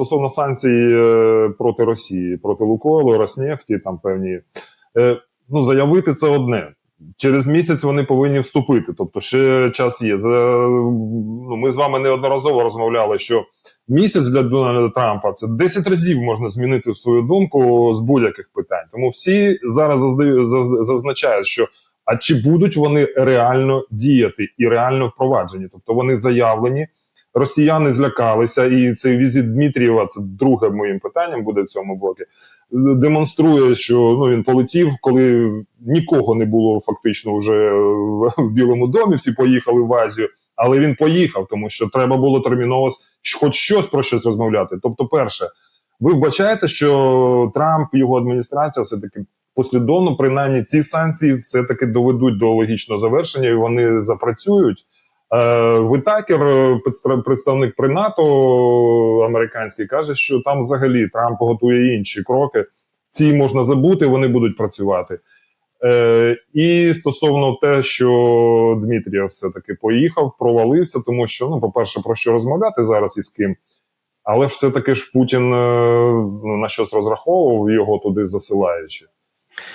стосовно санкцій е, проти Росії, проти Лукойлу, Роснефті, там певні. Е, ну, заявити це одне. Через місяць вони повинні вступити. Тобто, ще час є. Ну, ми з вами неодноразово розмовляли, що місяць для Дональда Трампа це 10 разів можна змінити свою думку з будь-яких питань. Тому всі зараз зазначають, що а чи будуть вони реально діяти і реально впроваджені? Тобто вони заявлені. Росіяни злякалися, і цей візит Дмитрієва, це друге моїм питанням буде в цьому блокі. Демонструє, що ну він полетів, коли нікого не було фактично вже в, Білому домі. Всі поїхали в Азію, але він поїхав, тому що треба було терміново хоч щось про щось розмовляти. Тобто, перше, ви вбачаєте, що Трамп його адміністрація все таки послідовно, принаймні, ці санкції все таки доведуть до логічного завершення, і вони запрацюють. Е, Витакер, е, представник при НАТО американський, каже, що там взагалі Трамп готує інші кроки. Ці можна забути, вони будуть працювати. Е, і стосовно те, що Дмитрія все-таки поїхав, провалився, тому що, ну, по-перше, про що розмовляти зараз і з ким. Але все-таки ж Путін е, ну, на щось розраховував, його туди засилаючи.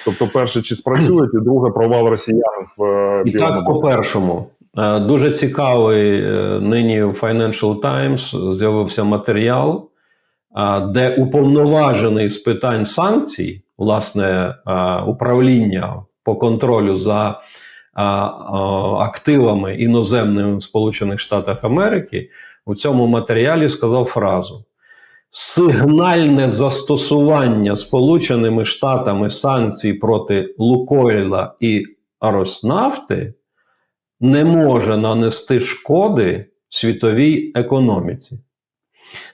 Тобто, перше, чи спрацює, і друге, провал росіян в е, І так, по-першому, е, дуже цікавий е, нині в Financial Times з'явився матеріал, де уповноважений з питань санкцій, власне, управління по контролю за активами іноземними в Сполучених Штатах Америки у цьому матеріалі сказав фразу. Сигнальне застосування Сполученими Штатами санкцій проти Лукойла і Роснафти не може нанести шкоди світовій економіці.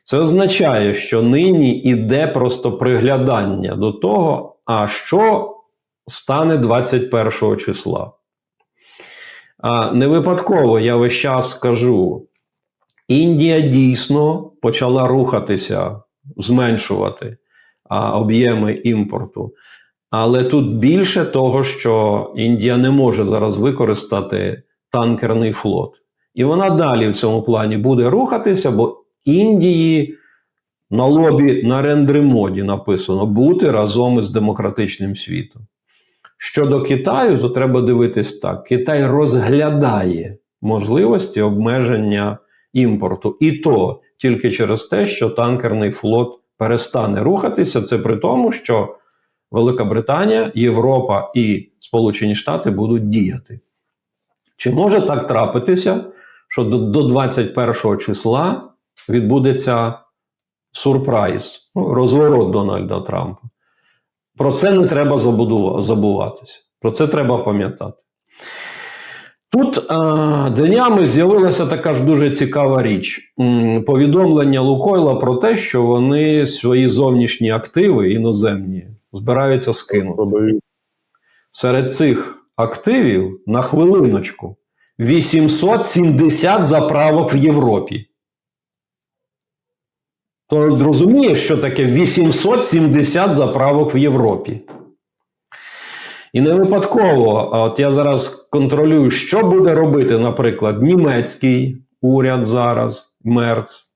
Це означає, що нині іде просто приглядання до того, а що стане 21 числа. А не випадково я весь час кажу: Індія дійсно почала рухатися, зменшувати об'єми імпорту. Але тут більше того, що Індія не може зараз використати танкерний флот. І вона далі в цьому плані буде рухатися, бо Індії на лобі на рендримоді написано бути разом із демократичним світом. Щодо Китаю, то треба дивитись так: Китай розглядає можливості обмеження імпорту, і то тільки через те, що танкерний флот перестане рухатися. Це при тому, що Велика Британія, Європа і Сполучені Штати будуть діяти. Чи може так трапитися, що до, до 21 числа відбудеться сюрприз, ну, розворот Дональда Трампа? Про це не треба забуватися. Про це треба пам'ятати. Тут а, днями з'явилася така ж дуже цікава річ: повідомлення Лукойла про те, що вони свої зовнішні активи іноземні збираються скинути. Серед цих активів на хвилиночку 870 заправок в Європі. То розумієш, що таке 870 заправок в Європі. І не випадково, от я зараз контролюю, що буде робити, наприклад, німецький уряд зараз, Мерц,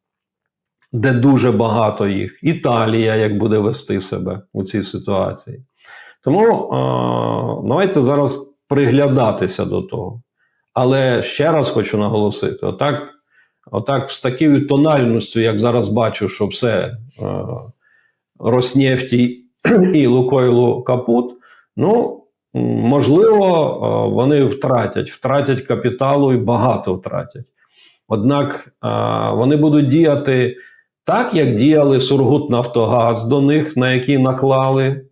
де дуже багато їх, Італія, як буде вести себе у цій ситуації. Тому давайте зараз приглядатися до того. Але ще раз хочу наголосити: отак, отак з такою тональністю, як зараз бачу, що все е, Роснефті і Лукойлу капут, ну, можливо, е, вони втратять, втратять капіталу і багато втратять. Однак е, вони будуть діяти так, як діяли Сургут Нафтогаз до них, на які наклали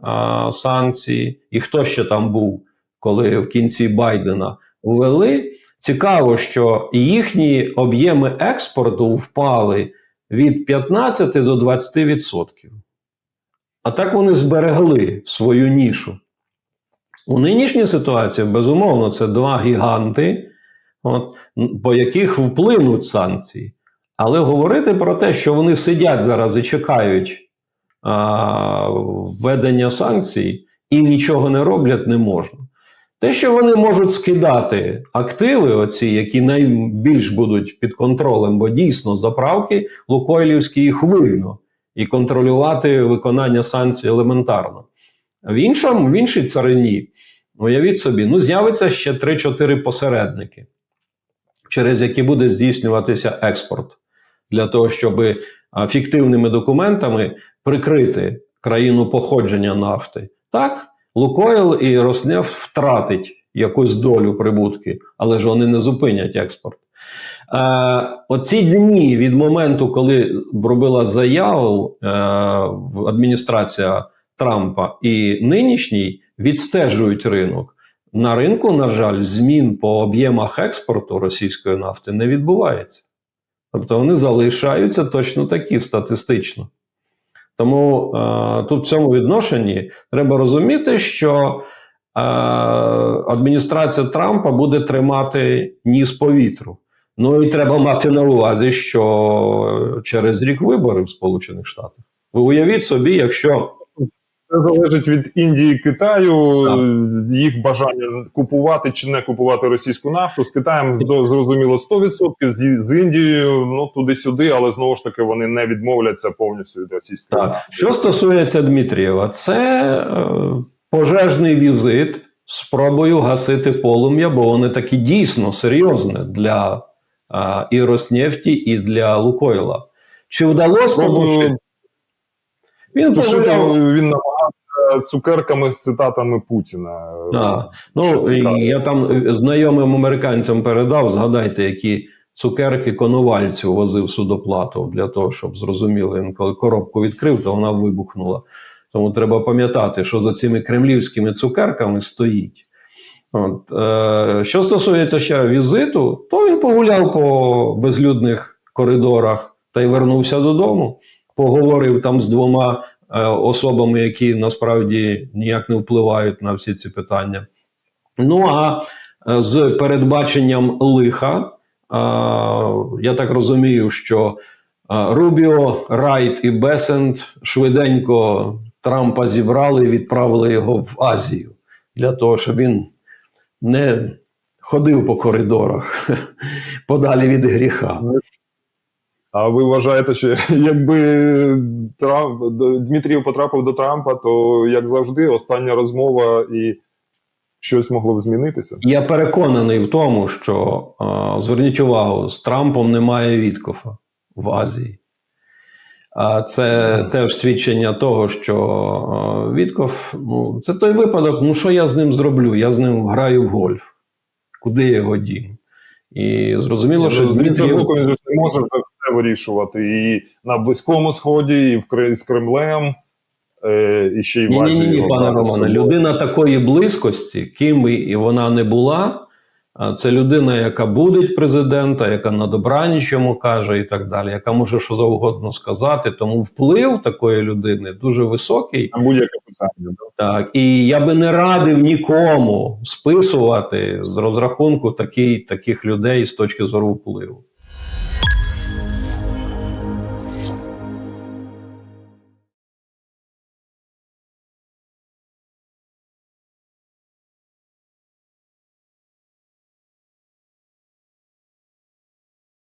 а, санкції, і хто ще там був, коли в кінці Байдена ввели. Цікаво, що їхні об'єми експорту впали від 15 до 20%. А так вони зберегли свою нішу. У нинішній ситуації, безумовно, це два гіганти, от, по яких вплинуть санкції. Але говорити про те, що вони сидять зараз і чекають а, введення санкцій і нічого не роблять, не можна. Те, що вони можуть скидати активи, оці, які найбільш будуть під контролем, бо дійсно заправки Лукойлівські їх видно, і контролювати виконання санкцій елементарно. В іншому, в іншій царині, уявіть собі, ну з'явиться ще 3-4 посередники, через які буде здійснюватися експорт, для того, щоб фіктивними документами прикрити країну походження нафти. Так, Лукойл і Роснефть втратить якусь долю прибутки, але ж вони не зупинять експорт. Е, оці дні від моменту, коли робила заяву е, адміністрація Трампа і нинішній, відстежують ринок. На ринку, на жаль, змін по об'ємах експорту російської нафти не відбувається. Тобто вони залишаються точно такі статистично. Тому е, тут в цьому відношенні треба розуміти, що е, адміністрація Трампа буде тримати ніс повітру. Ну і треба мати на увазі, що через рік вибори в Сполучених Штатах. Ви уявіть собі, якщо Це залежить від Індії і Китаю, Так. їх бажання купувати чи не купувати російську нафту. З Китаєм зрозуміло 100%, з, з Індією ну туди-сюди, але знову ж таки вони не відмовляться повністю від російської Так. нафти. Що стосується Дмитрієва, це е, пожежний візит з спробою гасити полум'я, бо вони такі дійсно серйозне для е, і Роснефті, і для Лукойла. Чи вдалося Спробую? Він тушити погуляв. він намагався цукерками з цитатами Путіна. Да. Ну, я там е, знайомим американцям передав, згадайте, які цукерки Коновальцю возив судоплату для того, щоб зрозуміли, він коли коробку відкрив, то вона вибухнула. Тому треба пам'ятати, що за цими кремлівськими цукерками стоїть. От, е, що стосується ще візиту, то він погуляв по безлюдних коридорах та й вернувся додому. Поговорив там з двома е, особами, які насправді ніяк не впливають на всі ці питання. Ну а е, з передбаченням лиха, е, я так розумію, що Рубіо, Райт і Бесент швиденько Трампа зібрали і відправили його в Азію для того, щоб він не ходив по коридорах подалі від гріха. А ви вважаєте, що якби Трамп Дмитрієв потрапив до Трампа, то як завжди, остання розмова і щось могло б змінитися? Я переконаний в тому, що зверніть увагу, з Трампом немає Віткофа в Азії. А це теж свідчення того, що е, ну, це той випадок, ну що я з ним зроблю? Я з ним граю в гольф. Куди я його дім? І зрозуміло, що з іншого він ж не може вже все вирішувати. І на Близькому Сході, і в з Кремлем, е, і ще й Ні, ні, ні, ні, пане Романе, людина такої близькості, ким і вона не була, це людина, яка будить президента, яка на добраніч йому каже і так далі, яка може що завгодно сказати. Тому вплив такої людини дуже високий. Будь-яке питання. Так, і я би не радив нікому списувати з розрахунку такий, таких людей з точки зору впливу.